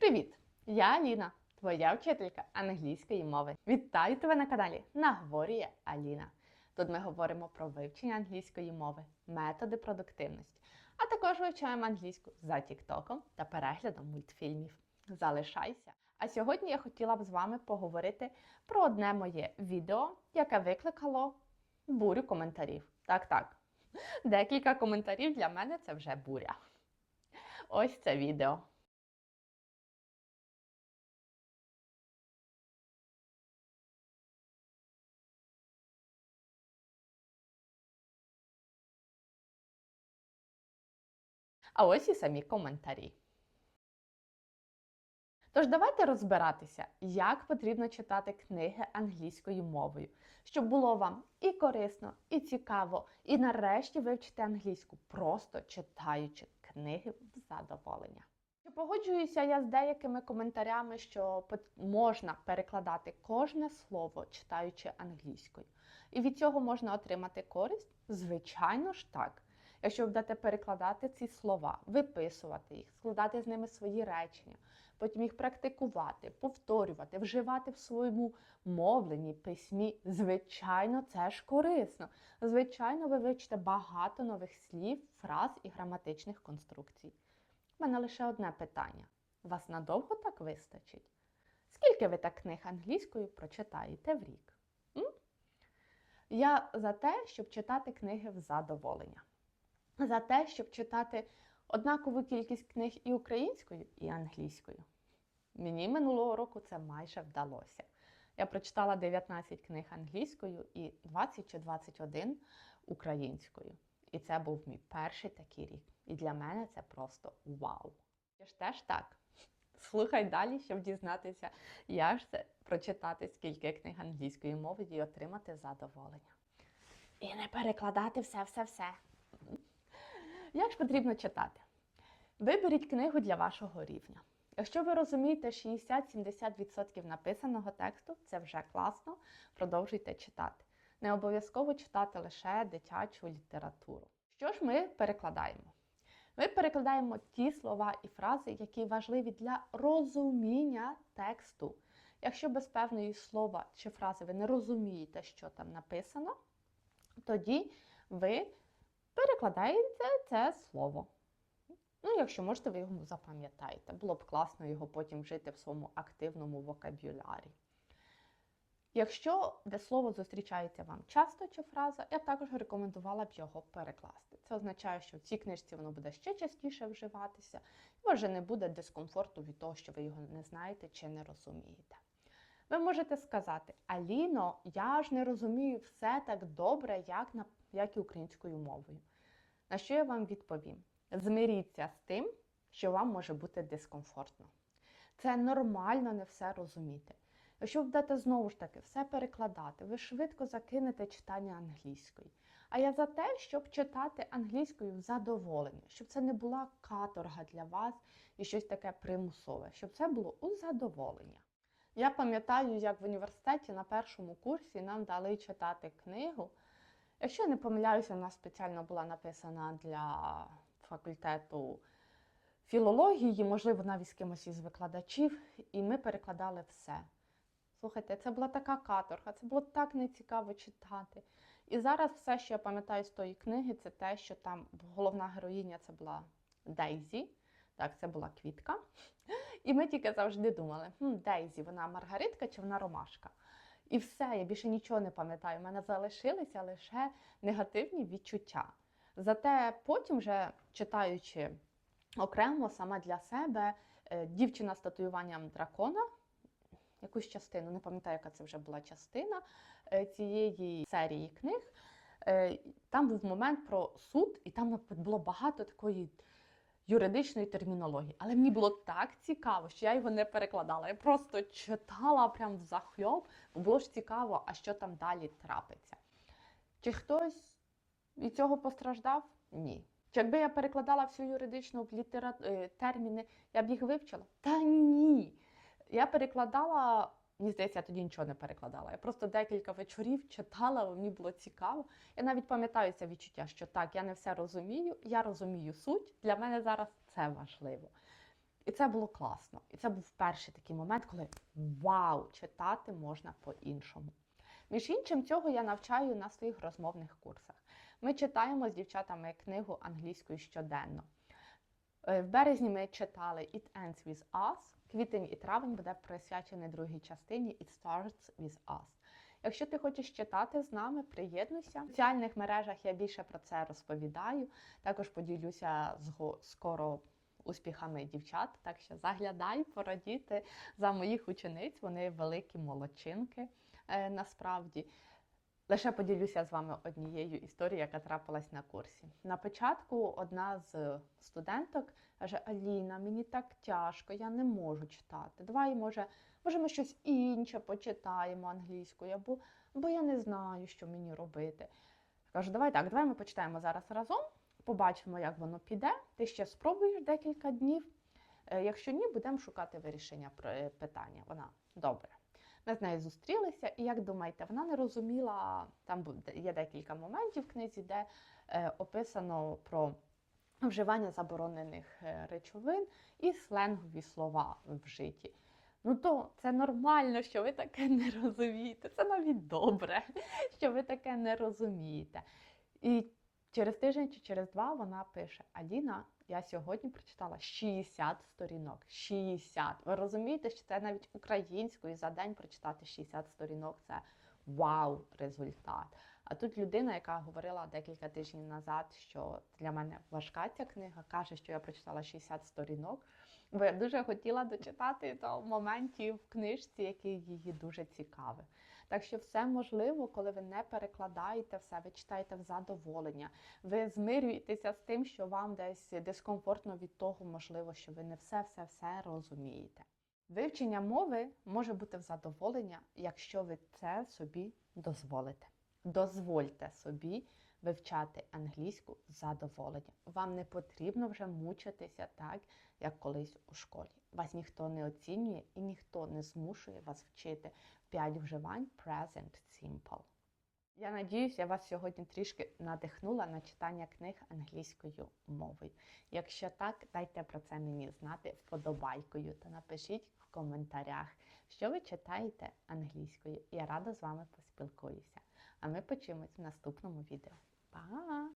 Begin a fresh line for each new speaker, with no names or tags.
Привіт! Я Аліна, твоя вчителька англійської мови. Вітаю тебе на каналі Наговорює Аліна. Тут ми говоримо про вивчення англійської мови, методи продуктивності, а також вивчаємо англійську за тіктоком та переглядом мультфільмів. Залишайся! А сьогодні я хотіла б з вами поговорити про одне моє відео, яке викликало бурю коментарів. Так, так. Декілька коментарів для мене це вже буря. Ось це відео. А ось і самі коментарі. Тож давайте розбиратися, як потрібно читати книги англійською мовою, щоб було вам і корисно, і цікаво, і нарешті вивчити англійську, просто читаючи книги в задоволення. Погоджуюся я з деякими коментарями, що можна перекладати кожне слово, читаючи англійською. І від цього можна отримати користь? Звичайно ж так. Якщо ви будете перекладати ці слова, виписувати їх, складати з ними свої речення, потім їх практикувати, повторювати, вживати в своєму мовленні, письмі, звичайно, це ж корисно. Звичайно, ви вивчите багато нових слів, фраз і граматичних конструкцій. У мене лише одне питання: вас надовго так вистачить? Скільки ви так книг англійською прочитаєте в рік? М? Я за те, щоб читати книги в задоволення за те, щоб читати однакову кількість книг і українською, і англійською. Мені минулого року це майже вдалося. Я прочитала 19 книг англійською і 20 чи 21 українською. І це був мій перший такий рік. І для мене це просто вау. Я ж теж так. Слухай далі, щоб дізнатися, як це прочитати скільки книг англійської мови і отримати задоволення. І не перекладати все-все-все. Як ж потрібно читати? Виберіть книгу для вашого рівня. Якщо ви розумієте 60-70% написаного тексту, це вже класно, продовжуйте читати. Не обов'язково читати лише дитячу літературу. Що ж ми перекладаємо? Ми перекладаємо ті слова і фрази, які важливі для розуміння тексту. Якщо без певної слова чи фрази ви не розумієте, що там написано, тоді ви перекладаєте це слово. Ну, якщо можете, ви його запам'ятаєте. Було б класно його потім вжити в своєму активному вокабулярі. Якщо де слово зустрічається вам часто чи фраза, я також рекомендувала б його перекласти. Це означає, що в цій книжці воно буде ще частіше вживатися, і вже не буде дискомфорту від того, що ви його не знаєте чи не розумієте. Ви можете сказати: Аліно, я ж не розумію все так добре, як, на, як і українською мовою. На що я вам відповім? Змиріться з тим, що вам може бути дискомфортно. Це нормально не все розуміти. Якщо будете знову ж таки все перекладати, ви швидко закинете читання англійської. А я за те, щоб читати англійською в задоволення, щоб це не була каторга для вас і щось таке примусове, щоб це було у задоволення. Я пам'ятаю, як в університеті на першому курсі нам дали читати книгу. Якщо я не помиляюся, вона спеціально була написана для факультету філології, можливо, навіть з кимось із викладачів, і ми перекладали все. Слухайте, це була така каторга, це було так нецікаво читати. І зараз все, що я пам'ятаю з тої книги, це те, що там головна героїня це була Дейзі. Так, це була квітка. І ми тільки завжди думали, хм, Дейзі, вона Маргаритка чи вона Ромашка. І все, я більше нічого не пам'ятаю. У мене залишилися лише негативні відчуття. Зате потім, вже читаючи окремо саме для себе, е, дівчина з татуюванням дракона, якусь частину, не пам'ятаю, яка це вже була частина е, цієї серії книг. е, Там був момент про суд, і там було багато такої юридичної термінології. Але мені було так цікаво, що я його не перекладала. Я просто читала прям в захльоб, бо було ж цікаво, а що там далі трапиться. Чи хтось від цього постраждав? Ні. Чи якби я перекладала всю юридичну літера... е, терміни, я б їх вивчила? Та ні. Я перекладала, мені здається, я тоді нічого не перекладала. Я просто декілька вечорів читала, мені було цікаво. Я навіть пам'ятаю це відчуття, що так, я не все розумію, я розумію суть. Для мене зараз це важливо. І це було класно. І це був перший такий момент, коли вау, читати можна по-іншому. Між іншим, цього я навчаю на своїх розмовних курсах. Ми читаємо з дівчатами книгу англійською щоденно. Е, В березні ми читали It Ends With Us. Квітень і травень буде присвячений другій частині It Starts With Us. Якщо ти хочеш читати з нами, приєднуйся. В соціальних мережах я більше про це розповідаю. Також поділюся скоро успіхами дівчат. Так що заглядай, порадіти за моїх учениць. Вони великі молодчинки е, насправді. Лише поділюся з вами однією історією, яка трапилась на курсі. На початку одна з студенток каже: Аліна, мені так тяжко, я не можу читати. Давай, може, може, ми щось інше почитаємо англійською, або, або я не знаю, що мені робити. Кажу, давай так, давай ми почитаємо зараз разом, побачимо, як воно піде. Ти ще спробуєш декілька днів. Е, Якщо ні, будемо шукати вирішення е, питання. Вона добре. Ми з нею зустрілися, і як думаєте, вона не розуміла, там є декілька моментів в книзі, де е, описано про вживання заборонених е, речовин і сленгові слова вжиті. Ну то це нормально, що ви таке не розумієте. Це навіть добре, що ви таке не розумієте. І через тиждень чи через два вона пише: Аліна, я сьогодні прочитала 60 сторінок. 60. Ви розумієте, що це навіть українською за день прочитати 60 сторінок це вау, результат. А тут людина, яка говорила декілька тижнів назад, що для мене важка ця книга, каже, що я прочитала 60 сторінок, бо я дуже хотіла дочитати до моментів в книжці, які її дуже цікаві. Так що все можливо, коли ви не перекладаєте все, ви читаєте в задоволення, ви змирюєтеся з тим, що вам десь дискомфортно від того, можливо, що ви не все-все-все розумієте. Вивчення мови може бути в задоволення, якщо ви це собі дозволите. Дозвольте собі вивчати англійську з задоволенням. Вам не потрібно вже мучитися так, як колись у школі. Вас ніхто не оцінює і ніхто не змушує вас вчити 5 вживань present simple. Я надіюся, я вас сьогодні трішки надихнула на читання книг англійською мовою. Якщо так, дайте про це мені знати вподобайкою та напишіть в коментарях, що ви читаєте англійською. Я рада з вами поспілкуюся. А ми почуємось в наступному відео. 吧。